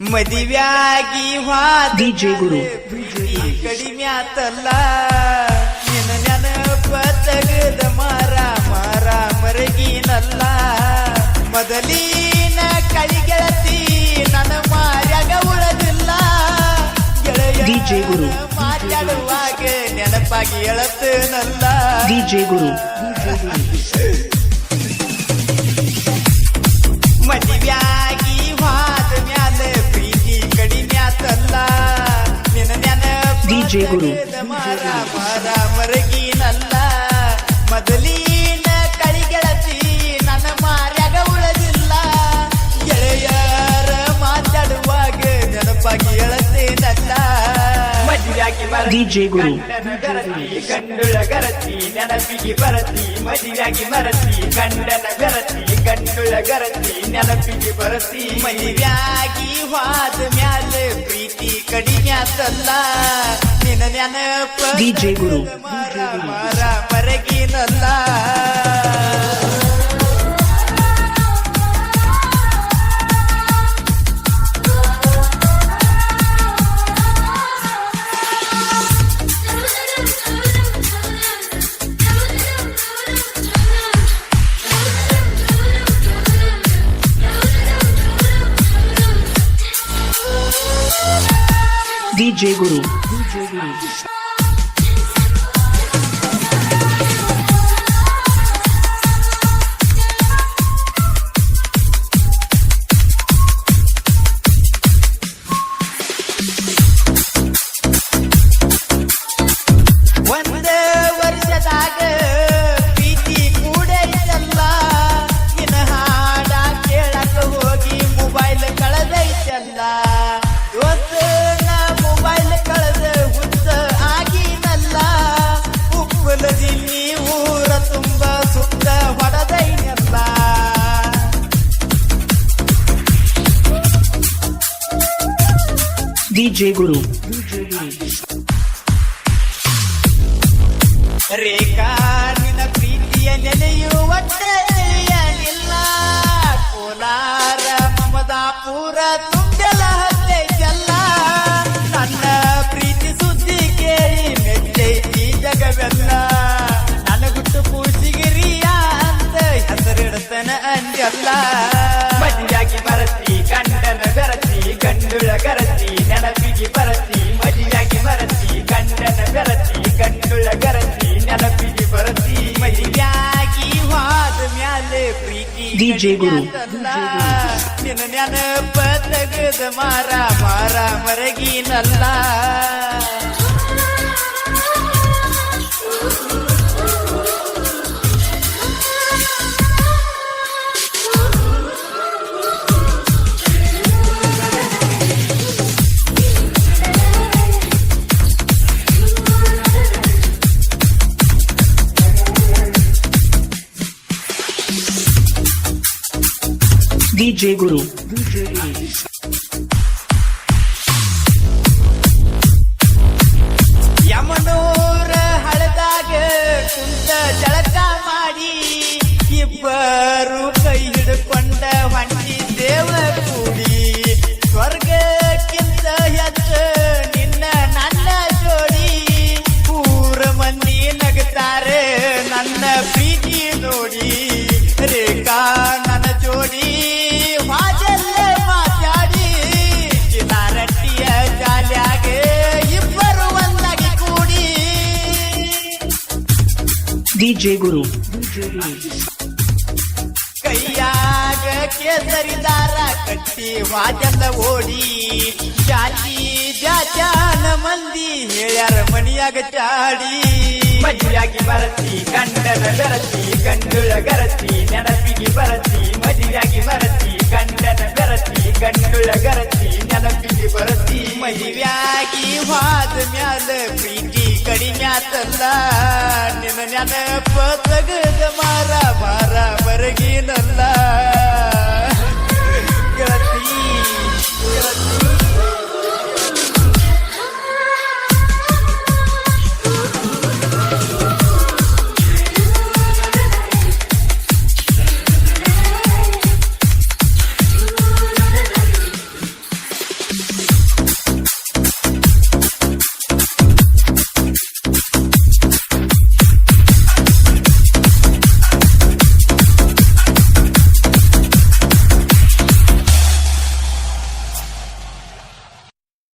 ಮದಿವ್ಯಾಗಿ DJ ಗುರು. ಕಡಿಮೆ ಆತಲ್ಲ. ನಿನ್ನ ನೆನಪ ತೆಗೆದ ಮಾರ ಮಾರ ಮರಗಿನಲ್ಲ. ಮೊದಲಿನ ಕಳಿಗೆಳತಿ ನನ್ನ ಮಾರ್ಯಾಗ ಉಳದಿಲ್ಲ. ಗೆಳೆಯ ಗುರು. ಮಾತಾಡುವಾಗ ನೆನಪಾಗಿ ಎಳತನಲ್ಲ. ಡಿಜೆ ಗುರು. ಮದುವ್ಯಾಗಿ DJ ಗುರು. ಮೊದಲಿನ ಕಳಿಗೆಳತಿ ನನ್ನ ಮಾರ್ಯಾಗ ಉಳದಿಲ್ಲ ಗೆಳೆಯರ ಮಾತಾಡುವಾಗ ನೆನಪಾಗಿ ಎಳತೇನಲ್ಲ ಮದುವ್ಯಾಗಿ DJ ಗುರು. ಗಂಡುಳ ಗರತಿ ನೆನಪಿಗೆ ಬರತಿ ಮದುವೆಯಾಗಿ ಮರತಿ ಗಂಡನ ಗರತಿ ಗಂಡುಳ ಗರತಿ ನೆನಪಿಗೆ ಬರತಿ ಮದುವೆಯಾಗಿ ವಾದ ಮ್ಯಾಲ ಆತಲ್ಲ ನಿನ್ನ ನೆನಪ ಮರ ಗುರು. ಮರ ಮರ ಮರಗಿನಲ್ಲ DJ ಗುರು DJ ಗುರು ರೇಖಾ ನಿನ್ನ ಪ್ರೀತಿಯ ನೆನೆಯುವ ತಿಳಿಯಲಿಲ್ಲ ಕೋಲಾರ, ಮಮದಾಪುರ ತುಂಬೆಲ ಹತ್ತೈತಲ್ಲ ನನ್ನ ಪ್ರೀತಿ ಸುದ್ದಿ ಕೇಳಿ ಮೆಚ್ಚೈತಿ ಜಗವೆಲ್ಲ. ನನಗುಟ್ಟು ಪೂಸಿಗಿರಿಯ ಅಂತ ಹೆಸರಿಡ್ತನ ಅಂಜಲ್ಲ DJ ಗುರು. ನಿನ್ನ ನೆನಪ ತೆಗೆದ ಮಾರ ಮಾರ ಮರಗಿನಲ್ಲ DJ ಗುರು ಯಮನೂರ ಹಳದಾಗ ಕುಂತ ಜಳಕ ಮಾಡಿ ಇಬ್ಬರು ಕೈ ಹಿಡ್ಕೊಂಡ ಹೊಂಟಿದ್ದೇವ ಕೂಡಿ DJ ಗುರು. ಕೈಯಾಗ ಕೇಸರಿ ದಾರ ಕಟ್ಟಿ ವಾಜಲ್ಲ ಓಡಿ. ಜಾತಿ ಜಾತ್ಯಾನ ಮಂದಿ ಹೇಳ್ಯಾರ ಮನಿಯಾಗ ಚಾಡಿ. ಮದುವೆಯಾಗಿ ಬರತಿ, ಗಂಡನ ಬೆರತಿ, ಗಂಡುಳ ಗರತಿ, ನೆನಪಿಗೆ ಬರತಿ. ಮದುವೆಯಾಗಿ ಬರತಿ, ಗಂಡನ ಬೆರತಿ, ಗಂಡುಳ ಗರತಿ. ಮದುವೆಯಾಗಿ ವಾದ ಮ್ಯಾಲ ಪ್ರೀತಿ ಕಡಿಮ್ಯಾತಲ್ಲ ನಿನ್ನ ನೆನಪ ತಗದ ಮಾರ ಮಾರ ಮರಗಿನಲ್ಲ.